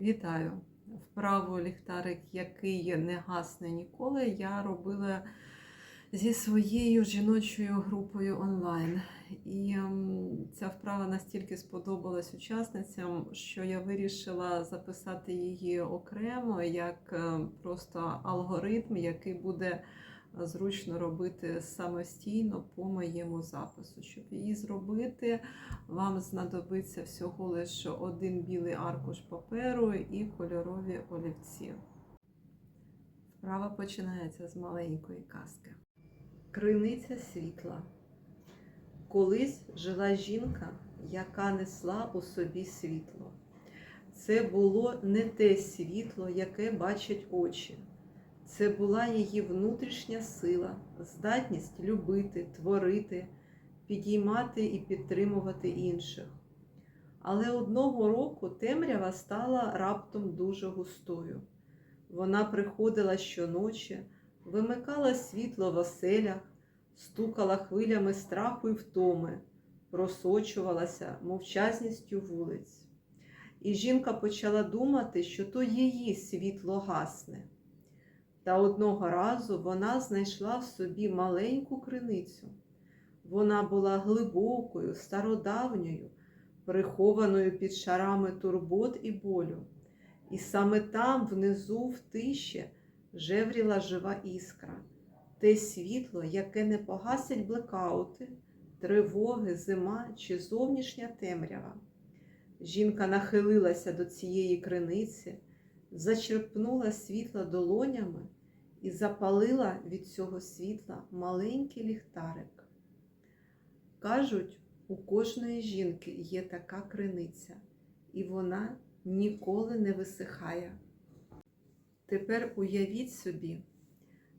Вітаю! Вправу ліхтарик, який не гасне ніколи, я робила зі своєю жіночою групою онлайн. І ем, ця вправа настільки сподобалась учасницям, що я вирішила записати її окремо як е, просто алгоритм, який буде зручно робити самостійно по моєму запису. Щоб її зробити, вам знадобиться всього лише один білий аркуш паперу і кольорові олівці. Вправа починається з маленької казки. Криниця світла. Колись жила жінка, яка несла у собі світло. Це було не те світло, яке бачать очі. Це була її внутрішня сила, здатність любити, творити, підіймати і підтримувати інших. Але одного року темрява стала раптом дуже густою. Вона приходила щоночі, вимикала світло в оселях, стукала хвилями страху і втоми, просочувалася мовчазністю вулиць. І жінка почала думати, що то її світло гасне. Та одного разу вона знайшла в собі маленьку криницю. Вона була глибокою, стародавньою, прихованою під шарами турбот і болю. І саме там, внизу, в тиші, жевріла жива іскра, те світло, яке не погасять блекаути, тривоги, зима чи зовнішня темрява. Жінка нахилилася до цієї криниці, зачерпнула світла долонями і запалила від цього світла маленький ліхтарик. Кажуть, у кожної жінки є така криниця, і вона ніколи не висихає. Тепер уявіть собі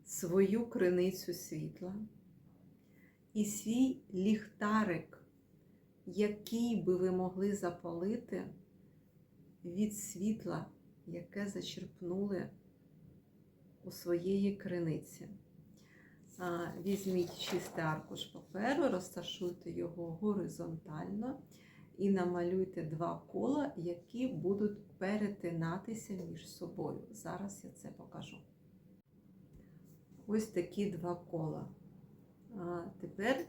свою криницю світла і свій ліхтарик, який би ви могли запалити від світла, яке зачерпнули у своєї криниці. Візьміть чистий аркуш паперу, розташуйте його горизонтально і намалюйте два кола, які будуть перетинатися між собою. Зараз я це покажу. Ось такі два кола. Тепер,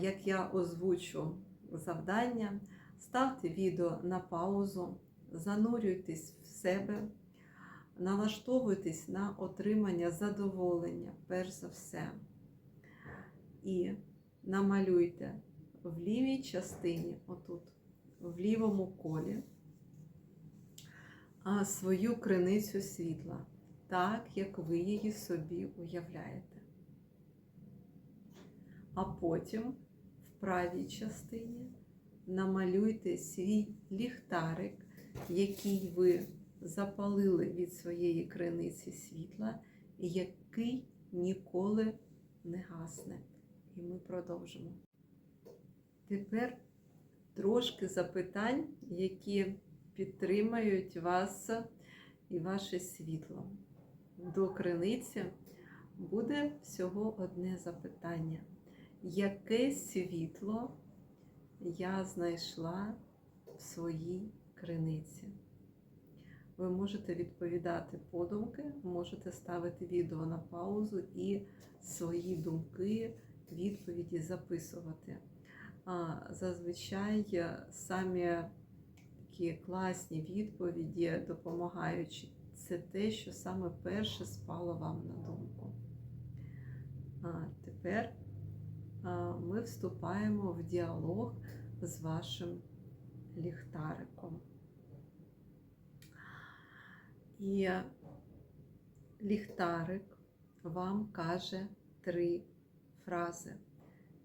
як я озвучу завдання, ставте відео на паузу, занурюйтесь в себе. Налаштовуйтесь на отримання задоволення, перш за все. І намалюйте в лівій частині, отут, в лівому колі, свою криницю світла, так, як ви її собі уявляєте. А потім в правій частині намалюйте свій ліхтарик, який ви запалили від своєї криниці світла, який ніколи не гасне. І ми продовжимо. Тепер трошки запитань, які підтримають вас і ваше світло. До криниці буде всього одне запитання. Яке світло я знайшла в своїй криниці? Ви можете відповідати подумки, можете ставити відео на паузу і свої думки, відповіді записувати. Зазвичай самі такі класні відповіді допомагають. Це те, що саме перше спало вам на думку. А Тепер ми вступаємо в діалог з вашим ліхтариком. І ліхтарик вам каже три фрази.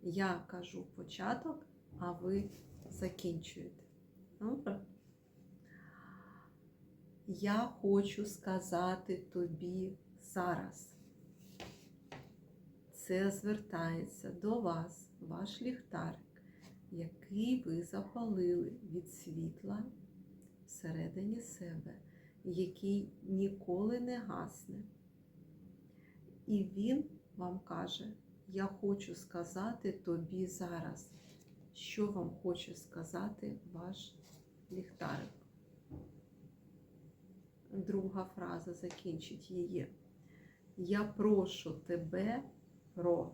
Я кажу початок, а ви закінчуєте. Добре? Я хочу сказати тобі зараз. Це звертається до вас, ваш ліхтарик, який ви запалили від світла всередині себе який ніколи не гасне. І він вам каже, я хочу сказати тобі зараз, що вам хоче сказати ваш ліхтарик. друга фраза, закінчить її. Я прошу тебе про.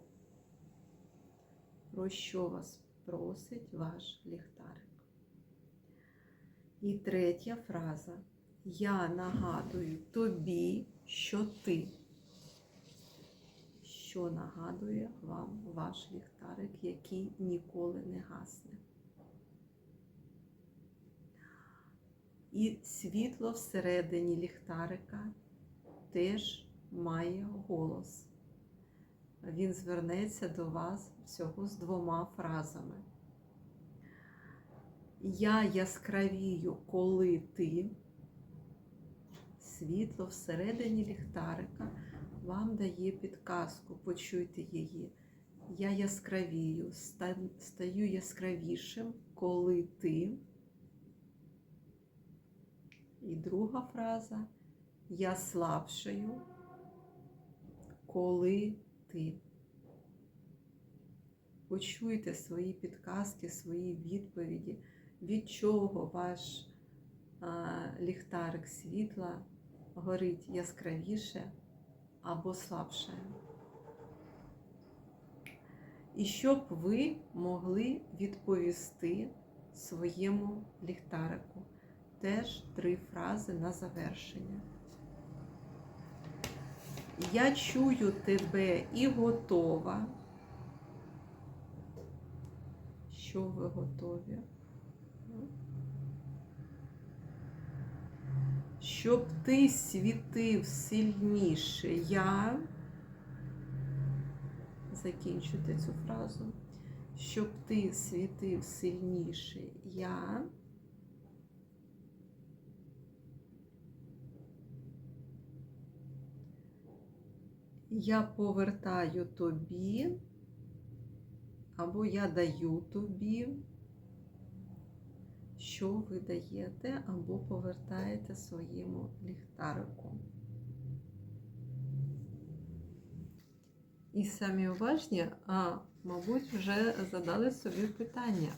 Про що вас просить ваш ліхтарик? І третя фраза. Я нагадую тобі, що ти. Що нагадує вам ваш ліхтарик, який ніколи не гасне. І світло всередині ліхтарика теж має голос. Він звернеться до вас всього з двома фразами. Я яскравію, коли ти. Світло всередині ліхтарика вам дає підказку, почуйте її. Я яскравію, стаю яскравішим, коли ти. І друга фраза Я слабшаю, коли ти. Почуйте свої підказки, свої відповіді, від чого ваш а, ліхтарик світла горить яскравіше або слабше. І щоб ви могли відповісти своєму ліхтарику. Теж три фрази на завершення. Я чую тебе і готова. Що ви готові? Щоб ти світив сильніше я. Закінчуйте цю фразу. Щоб ти світив сильніше я. Я повертаю тобі, або я даю тобі, що ви даєте, або повертаєте своєму ліхтарику. І самі уважні, а, мабуть, вже задали собі питання.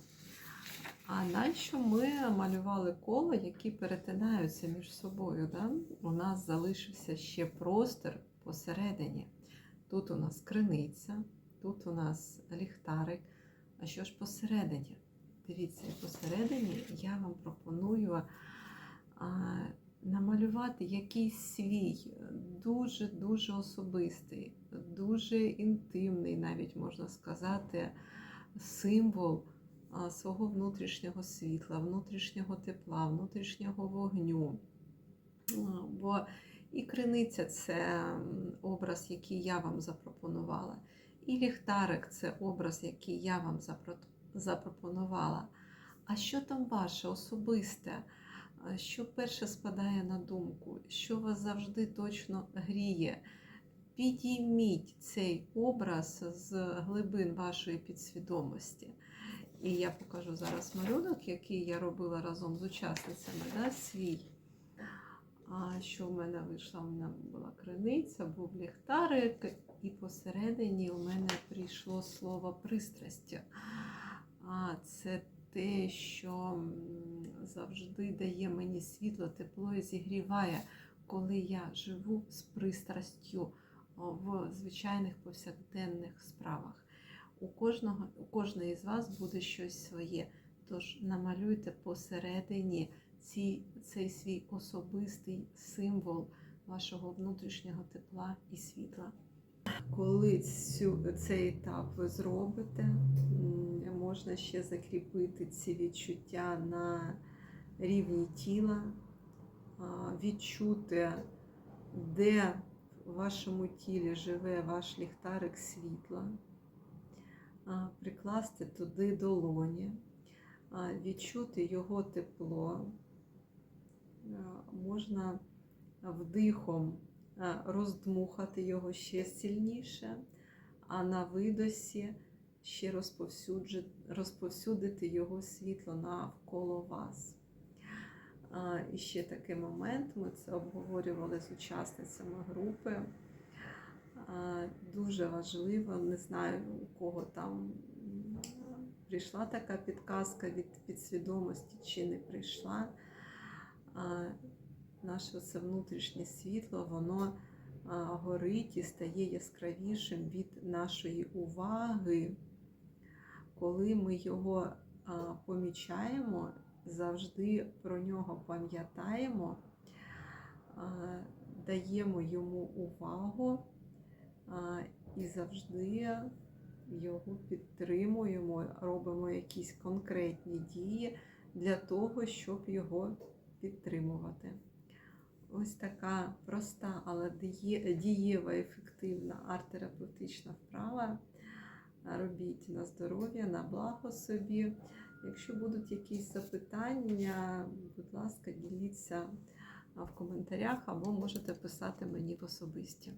А нащо ми малювали коло, які перетинаються між собою? Да? У нас залишився ще простір посередині. Тут у нас криниця, тут у нас ліхтарик. А що ж посередині? Дивіться, посередині я вам пропоную намалювати якийсь свій дуже-дуже особистий, дуже інтимний, навіть можна сказати, символ свого внутрішнього світла, внутрішнього тепла, внутрішнього вогню. Бо і криниця це образ, який я вам запропонувала. І ліхтарик це образ, який я вам запропонувала. А що там ваше особисте? Що перше спадає на думку, що вас завжди точно гріє? Підійміть цей образ з глибин вашої підсвідомості. І я покажу зараз малюнок, який я робила разом з учасницями, да, свій. А що в мене вийшла? У мене була криниця, був ліхтарик, і посередині у мене прийшло слово пристрастя. А це те, що завжди дає мені світло, тепло і зігріває, коли я живу з пристрастю в звичайних повсякденних справах. У кожного, у кожної з вас буде щось своє. Тож намалюйте посередині ці, цей свій особистий символ вашого внутрішнього тепла і світла. Коли цю, цей етап ви зробите, можна ще закріпити ці відчуття на рівні тіла, відчути, де в вашому тілі живе ваш ліхтарик світла, прикласти туди долоні, відчути його тепло. Можна вдихом роздмухати його ще сильніше, а на видосі ще розповсюдити його світло навколо вас. І ще такий момент, ми це обговорювали з учасницями групи. Дуже важливо, не знаю, у кого там прийшла така підказка від підсвідомості чи не прийшла наше це внутрішнє світло, воно горить і стає яскравішим від нашої уваги. Коли ми його помічаємо, завжди про нього пам'ятаємо, даємо йому увагу і завжди його підтримуємо, робимо якісь конкретні дії для того, щоб його підтримувати. Ось така проста, але дієва, ефективна арт-терапевтична вправа. Робіть на здоров'я, на благо собі. Якщо будуть якісь запитання, будь ласка, діліться в коментарях або можете писати мені в особисті.